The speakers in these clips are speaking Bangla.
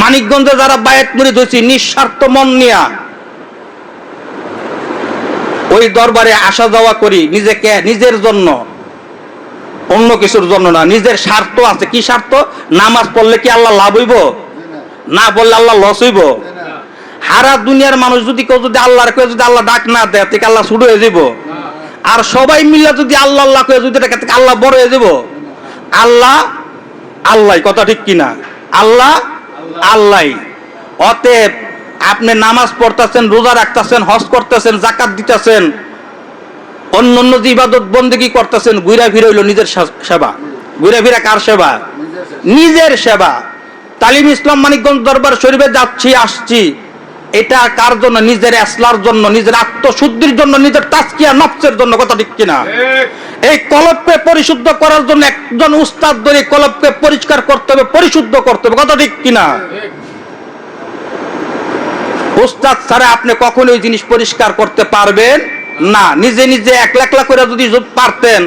মানিকগঞ্জে যারা বায়াত মুড়ি ধরছি নিঃস্বার্থ মন নিয়া ওই দরবারে আসা যাওয়া করি নিজেকে, নিজের জন্য। অন্য কিছুর জন্য না, নিজের স্বার্থ আছে। কি স্বার্থ? নামাজ পড়লে কি আল্লাহ লাভ হইব? না বললে আল্লাহ লস হইব? হারা দুনিয়ার মানুষ যদি কেউ যদি আল্লাহর, কেউ যদি আল্লাহ ডাক না দেয়, থেকে আল্লাহ শুরু হয়ে যাব আর সবাই মিলে যদি আল্লাহ আল্লাহ কেউ যদি থেকে আল্লাহ বড় হয়ে যাব আল্লাহ আল্লাহ কথা ঠিক কিনা? আল্লাহ আল্লাহ। অতএব আপনি নামাজ পড়তেছেন, রোজা রাখতেছেন, হজ করতেছেন জাকাত দিতেছেন, অন্য অন্য যে ইবাদত বন্দেগী করতেছেন, ঘুরা ফিরে হইল নিজের সেবা। ঘুরা ফিরা কার সেবা? নিজের সেবা। তালিম ইসলাম মানিকগঞ্জ দরবার শরীফে যাচ্ছি, আসছি। এটা কার জন্য? নিজের আসলার জন্য, নিজের আত্মশুদ্ধির জন্য, নিজের তাস্কিয়া নফসের জন্য, কথা ঠিক কিনা? এই কলপকে পরিশুদ্ধ করার জন্য একজন উস্তাদ ধরে কলপকে পরিষ্কার করতে হবে, পরিশুদ্ধ করতে হবে। কথা ঠিক কিনা? উস্তাদ ছাড়া আপনি কখনো ওই জিনিস পরিষ্কার করতে পারবেন? না, নিজে নিজে একলা একলা করে যদি পারতেন,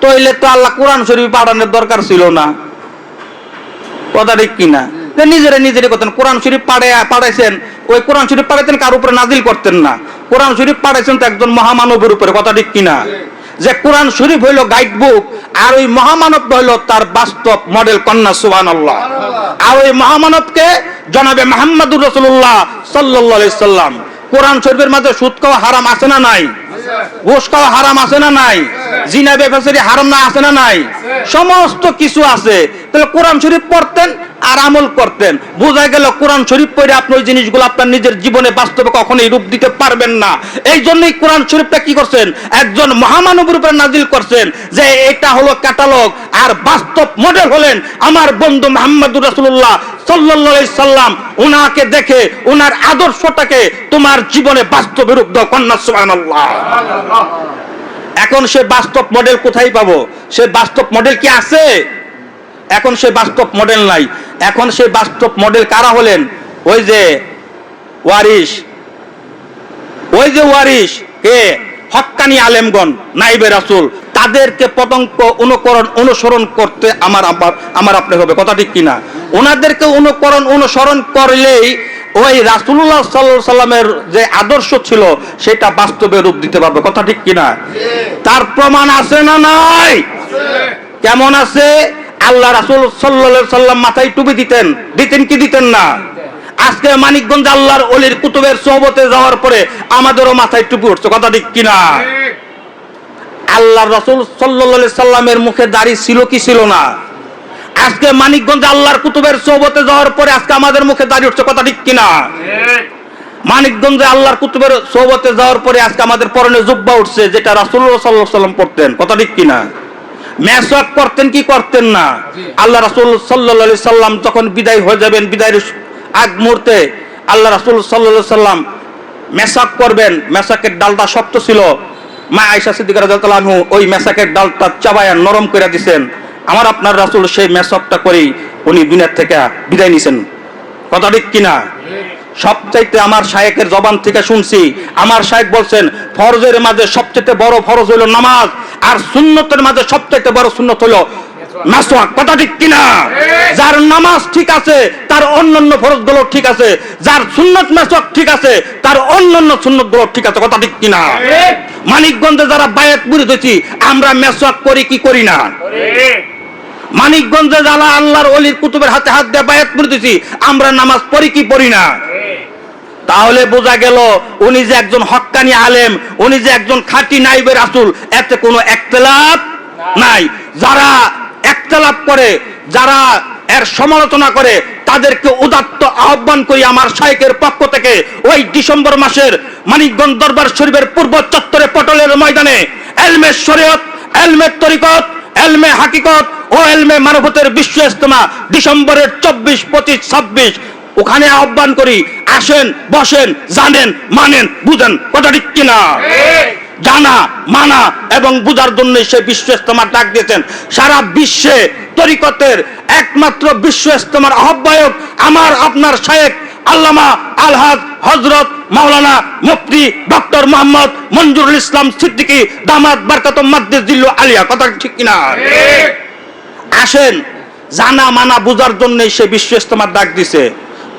তাইলে তো আল্লাহ কোরআন শরীফ পাঠানোর দরকার ছিল না। কথা ঠিক কিনা? নিজেরা নিজেরই করতেন কোরআন শরীফ পাড়ে পাঠাইছেন। ওই কোরআন শরীফ পাঠাইতেন কার উপরে নাজিল করতেন না? কোরআন শরীফ পাঠাইছেন তো একজন মহামানবের উপরে। কথা ঠিক কিনা? যে কোরআন শরীফ হইল গাইড বুক আর ওই মহামানব হইল তার বাস্তব মডেল কন্যা সুবান আর ওই মহামানবকে জনাবে মাহমুদুর রসুল্লাহ সাল্লাহ সাল্লাম। কোরআন শরীফের মাঝে সুদ খাওয়া হারাম আছে না নাই? ঘুষ খাওয়া হারাম আছে না নাই? জিনা বেফাসেরি হারাম না আছে না নাই? সমস্ত কিছু আছে। তাহলে কোরআন শরীফ পড়তেন আর আমল করতেন। বোঝা গেল কোরআন শরীফ পড়ে আপনি ওই জিনিসগুলো আপনার নিজের জীবনে বাস্তবে কখনোই রূপ দিতে পারবেন না। এই জন্যই কোরআন শরীফটা কি করছেন? একজন মহামানবের উপরে নাজিল করছেন যে এটা হলো ক্যাটালগ আর বাস্তব মডেল হলেন আমার বন্ধু মোহাম্মদুর সাল্লাল্লাহু সাল্লাম উনাকে দেখে, উনার আদর্শটাকে তোমার জীবনে বাস্তবে রূপ কন্যা এখন সে বাস্তব মডেল কোথায় পাবো? সে বাস্তব মডেল কি আছে? এখন সে বাস্তব মডেল নাই। এখন সে বাস্তব মডেল কারা হলেন? ওই যে ওয়ারিস ওই যে ওয়ারিস কে? হক্কানি আলেমগণ, নাইবে রাসূল। তাদেরকে পতঙ্ক অনুকরণ অনুসরণ করতে আমার আমার আমার আপনি হবে। কথা ঠিক কিনা? ওনাদেরকে অনুকরণ অনুসরণ করলেই ওই রাসূলুল্লাহ সাল্লাল্লাহু সাল্লামের যে আদর্শ ছিল, সেটা বাস্তবে রূপ দিতে পারবে। কথা ঠিক কিনা? তার প্রমাণ আছে না নাই? কেমন আছে? আল্লাহ রাসুল সাল্লাল্লাহু সাল্লাম মাথায় টুপি দিতেন। দিতেন কি দিতেন না? আজকে মানিকগঞ্জ আল্লাহর অলির কুতুবের সোহবতে যাওয়ার পরে আমাদেরও মাথায় টুপি উঠছে। কথা ঠিক কিনা? আল্লাহ রসুল সাল্লাল্লাহু সাল্লামের মুখে দাড়ি ছিল কি ছিল না? আজকে মানিকগঞ্জ আল্লাহর কুতুবের সৌবতে যাওয়ার পরে আজকে আমাদের মুখে দাড়ি উঠছে, কথা ঠিক কিনা? মানিকগঞ্জে আল্লাহর কুতুবের সৌবতে যাওয়ার পরে আজকে আমাদের পরনে জুব্বা উঠছে, যেটা রাসূলুল্লাহ সাল্লাল্লাহু সাল্লাম করতেন কথা ঠিক কিনা? মেসওয়াক করতেন কি করতেন না? আল্লাহ রাসূল আলাইহি সাল্লাম যখন বিদায় হয়ে যাবেন, বিদায়ের আগ মুহূর্তে আল্লাহ রাসুল আলাইহি সাল্লাম মেসাক করবেন মেসাকের ডালটা শক্ত ছিল মা আয়েশা সিদ্দিকা আনহু ওই মেসাকের ডালটা চাবায়া নরম করে দিছেন। আমার আপনার রাসূল সেই মেসাকটা করেই উনি দুনিয়ার থেকে বিদায় নিছেন। কথা ঠিক কিনা? সবচাইতে আমার শায়েকের জবান থেকে শুনছি আমার শায়েক বলছেন ফরজের মাঝে সবচেয়ে বড় ফরজ হইল নামাজ আর সুন্নতের মাঝে সবচাইতে বড় সুন্নত হইল মাসওয়াক কথা ঠিক কিনা? নামাজ ঠিক আছে তার অন্যান্য ফরজগুলো ঠিক আছে যার সুন্নত মাসওয়াক ঠিক আছে তার অন্যান্য সুন্নতগুলো ঠিক আছে কথা ঠিক কিনা? মানিকগঞ্জে যারা বায়াত মুড়ি দিয়েছি আমরা মেসওয়াক করি কি করি না? মানিকগঞ্জে যারা আল্লাহর অলির কুতুবের হাতে হাত দিয়ে বায়াত করে দিছি আমরা নামাজ পড়ি কি পড়ি না? তাহলে বোঝা গেল উনি যে একজন হক্কানি আলেম উনি যে একজন খাঁটি নাইবের আসুল এতে কোনো একতলাপ নাই। যারা একতলাপ করে যারা এর সমালোচনা করে তাদেরকে উদাত্ত আহ্বান করি আমার শাইকের পক্ষ থেকে ওই ডিসেম্বর মাসের মানিকগঞ্জ দরবার শরীফের পূর্ব চত্বরে পটলের ময়দানে এলমে শরীয়ত, এলমে তরিকত, এলমে হাকিকত ও এলমে মানবতের বিশ্ব ইজতেমা ডিসেম্বরের চব্বিশ, পঁচিশ, ছাব্বিশ। ওখানে আহ্বান করি, আসেন, বসেন, জানেন, মানেন, বুঝেন, কথা ঠিক কিনা? জানা মানা এবং বুঝার জন্য সে বিশ্ব ইজতেমার ডাক দিয়েছেন। সারা বিশ্বে তরিকতের একমাত্র বিশ্ব ইজতেমার আহ্বায়ক আমার আপনার শায়েক আল্লামা আলহাজ হজরত মাওলানা মুফতি ডক্টর মোহাম্মদ মঞ্জুরুল ইসলাম সিদ্দিকী দামাত বারকাত মাদ্দে জিল্লু আলিয়া কথা ঠিক কিনা? আসেন জানা মানা বুঝার জন্য সে বিশ্ব ইজতেমার ডাক দিছে।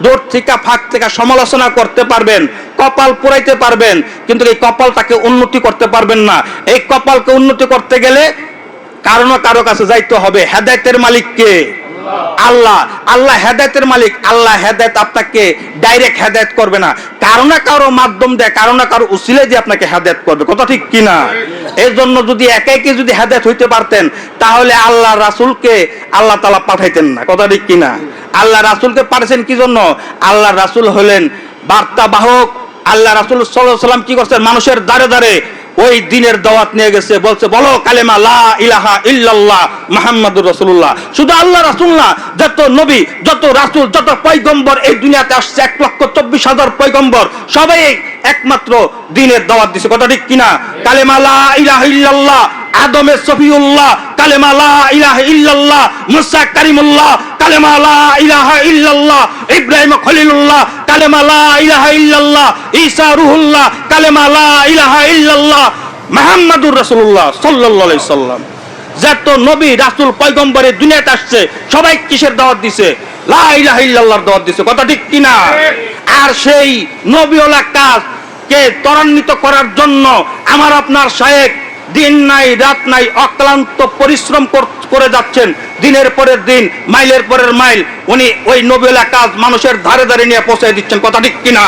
দূর থেকে, ফাঁক থেকে সমালোচনা করতে পারবেন, কপাল পুরাইতে পারবেন, কিন্তু এই কপালটাকে উন্নতি করতে পারবেন না। এই কপালকে উন্নতি করতে গেলে কারও না কারও কাছে যাইতে হবে। হেদায়তের মালিককে। আল্লাহ আল্লাহ হেদায়তের মালিক, আল্লাহ হেদায়ত আপনাকে ডাইরেক্ট হেদায়ত করবে না। কারও না কারও মাধ্যম দেয়, কারও না কারও উসিলে দিয়ে আপনাকে হেদায়ত করবে। কথা ঠিক কিনা এই জন্য যদি একে একে যদি হেদায়ত হইতে পারতেন, তাহলে আল্লাহ রাসূলকে আল্লাহ তালা পাঠাইতেন না। কথা ঠিক কিনা আল্লাহ রাসূলকে পাঠাইছেন কি জন্য? আল্লাহ রাসূল হলেন বার্তা বাহক আল্লাহ রাসুল আলাইহি সাল্লাম কি করছেন? মানুষের দ্বারে দ্বারে ওই দিনের দাওয়াত নিয়ে গেছে, বলছে, বলো কালেমা, লা ইলাহা ইল্লাল্লাহ মুহাম্মাদুর রাসূলুল্লাহ। শুধু আল্লাহ রাসূল না, যত নবী, যত রাসূল, যত পয়গম্বর এই দুনিয়াতে আসছে, এক লক্ষ চব্বিশ হাজার পয়গম্বর, সবাই একমাত্র দিনের দাওয়াত দিছে। কথা ঠিক কিনা? কালেমা, লা ইলাহা ইল্লাল্লাহ, আদমে সফিউল্লাহ, কালেমা, লা ইলাহা ইল্লাল্লাহ, মুসা কারিমুল্লাহ, কালেমা, লা ইলাহা ইল্লাল্লাহ, ইব্রাহিম খলিলুল্লাহ কালেমা রুহুল্লাহ, কালেমা নবী পয়গম্বরের দুনিয়াতে আসছে, সবাই কিসের দাওয়াত দিছে? লা ইলাহা দাওয়াত দিছে, কথা ঠিক কিনা? আর সেই নবীওয়ালা কাজ কে ত্বরান্বিত করার জন্য আমার আপনার শায়েক দিন নাই রাত নাই অক্লান্ত পরিশ্রম করে যাচ্ছেন। দিনের পরের দিন মাইলের পরের মাইল উনি ওই নবীলা কাজ মানুষের ধারে ধারে নিয়ে পৌঁছে দিচ্ছেন। কথা ঠিক কিনা?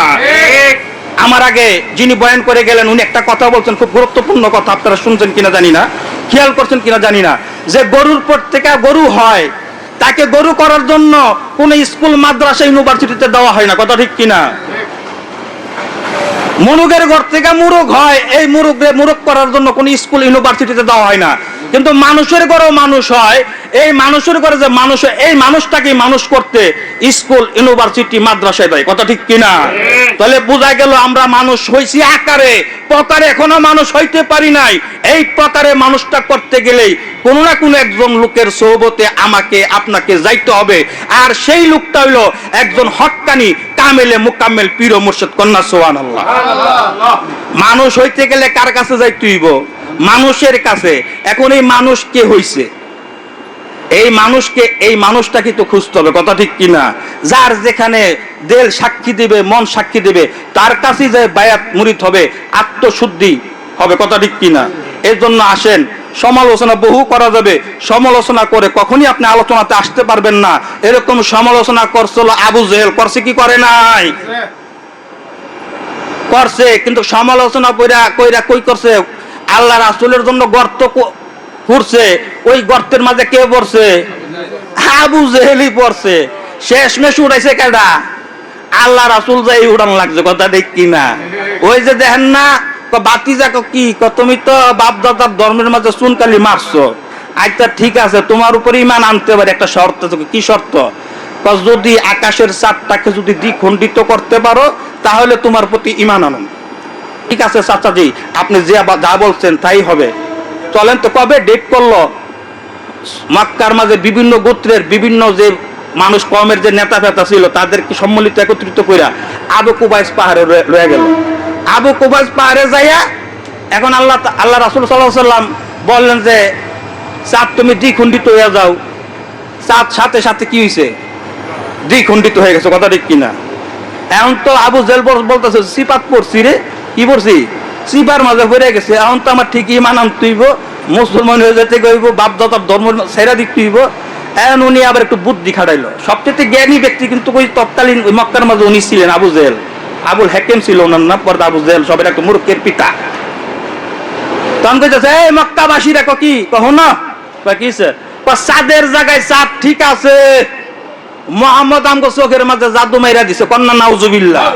আমার আগে যিনি বয়ান করে গেলেন উনি একটা কথা বলছেন খুব গুরুত্বপূর্ণ কথা আপনারা শুনছেন কিনা জানি না খেয়াল করছেন কিনা জানি না যে গরুর পর থেকে গরু হয় তাকে গরু করার জন্য কোন স্কুল মাদ্রাসা ইউনিভার্সিটিতে দেওয়া হয় না। কথা ঠিক কিনা? মুরুগের ঘর থেকে মুরুগ হয়, এই মুরুগের মুরুগ করার জন্য কোন স্কুল ইউনিভার্সিটিতে দেওয়া হয় না। কিন্তু মানুষের ঘরেও মানুষ হয় এই মানুষের ঘরে যে মানুষ এই মানুষটাকে মানুষ করতে স্কুল ইউনিভার্সিটি মাদ্রাসায় দেয়। কথা ঠিক কিনা? তাহলে বোঝা গেল আমরা মানুষ হইছি আকারে। প্রকারে এখনও মানুষ হইতে পারি নাই। এই প্রকারে মানুষটা করতে গেলেই কোনো না কোনো একজন লোকের সৌবতে আমাকে আপনাকে যাইতে হবে। আর সেই লোকটা হইল একজন হক্কানি কামেলে মুকাম্মেল পীর মুর্শিদ কন্যা সোহান আল্লাহ মানুষ হইতে গেলে কার কাছে যাইতে হইব? মানুষের কাছে। এখন এই মানুষ কে হইছে? এই মানুষকে, এই মানুষটাকে তো খুঁজতে হবে, কথা ঠিক কিনা? যার যেখানে দেল সাক্ষী দিবে, মন সাক্ষী দিবে, তার কাছে যে বায়াত মুরিত হবে, আত্মশুদ্ধি হবে, কথা ঠিক কিনা? এর জন্য আসেন, সমালোচনা বহু করা যাবে, সমালোচনা করে কখনই আপনি আলোচনাতে আসতে পারবেন না। এরকম সমালোচনা করছিল আবু জেহেল, করছে কি করে নাই? করছে, কিন্তু সমালোচনা কইরা কইরা কই করছে? আল্লাহ রাসূলের জন্য গর্ত খুঁড়ছে ওই গর্তের মাঝে কে পড়ছে? আবু জেহেলি পড়ছে। শেষ মেশ উড়াইছে কেডা? আল্লাহ রাসূল যাই উড়ান লাগছে, কথা দেখ কি না ওই যে দেখেন না, ক- বাতিজা ক তুমি তো বাপ দাদার ধর্মের মাঝে চুনকালি মারছো। আচ্ছা ঠিক আছে, তোমার উপরে ইমান আনতে পারে, একটা শর্ত কি শর্ত? যদি আকাশের চাঁদটাকে যদি দ্বিখণ্ডিত করতে পারো, তাহলে তোমার প্রতি ইমান আনুন। ঠিক আছে, চাচাজি, আপনি যে যা বলছেন তাই হবে। চলেন তো কবে ডেট করল? মক্কার মাঝে বিভিন্ন গোত্রের বিভিন্ন যে মানুষ কমের যে নেতা ফেতা ছিল, তাদেরকে সম্মিলিত একত্রিত কইরা আবু কুবাইস পাহাড়ে রয়ে- গেল। আবু কুবাইস পাহাড়ে যাইয়া এখন আল্লাহ আল্লাহ রাসুল সাল্লাহ সাল্লাম বললেন যে, চাঁদ তুমি দ্বিখণ্ডিত হয়ে যাও। চাঁদ সাথে সাথে কি হয়েছে দ্বিখণ্ডিত হয়ে গেছে, কথা ঠিক কিনা। এখন তো আবু জেল বলতেছে, সিপাত পড়ছি রে, কি পড়ছি? সিপার মাঝে পড়ে গেছে এখন তো আমার ঠিকই মানান তুইব মুসলমান হয়ে যেতে গইব বাপ দাদার ধর্ম সেরা দিক তুইব। এখন উনি আবার একটু বুদ্ধি খাটাইলো। সবচেয়ে জ্ঞানী ব্যক্তি কিন্তু ওই তৎকালীন ওই মক্কার মাঝে উনি ছিলেন আবু জেল আবুল হেকেম ছিল ওনার নাম, পর্দা আবু জেল সবের একটা মুরুখের পিতা। তখন কইতেছে এই মক্কাবাসীরা ক কি? কহ না? কি জায়গায় চাঁদ ঠিক আছে। মোহাম্মদ আমগো চোখের মাঝে জাদু মাইরা দিছে। কন্যা নাউজুবিল্লাহ।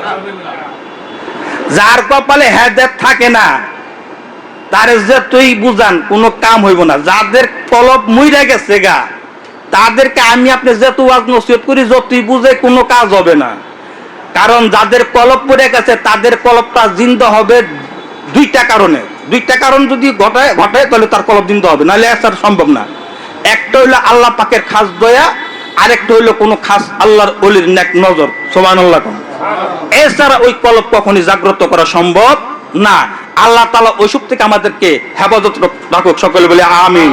যার কপালে হেদায়েত থাকে না, তার যে তুই বুঝান, কোনো কাম হইব না। যাদের কলব মুইরা গেছে গা, তাদেরকে আমি আপনি যেহেতু ওয়াজ নসিহত করি যতই বুঝে কোনো কাজ হবে না। কারণ যাদের কলব পড়ে গেছে, তাদের কলবটা জিন্দা হবে দুইটা কারণে। দুইটা কারণ যদি ঘটায় ঘটায়, তাহলে তার কলব জিন্দা হবে, নাহলে আসার সম্ভব না। একটা হইল আল্লাহ পাকের খাস দয়া, আরেকটা হইল কোনো খাস আল্লাহর অলির নেক নজর। সোমান আল্লাহ এছাড়া ওই কলব কখনই জাগ্রত করা সম্ভব না। আল্লাহ তালা ওইসব থেকে আমাদেরকে হেফাজত রাখুক সকলে বলে আমিন।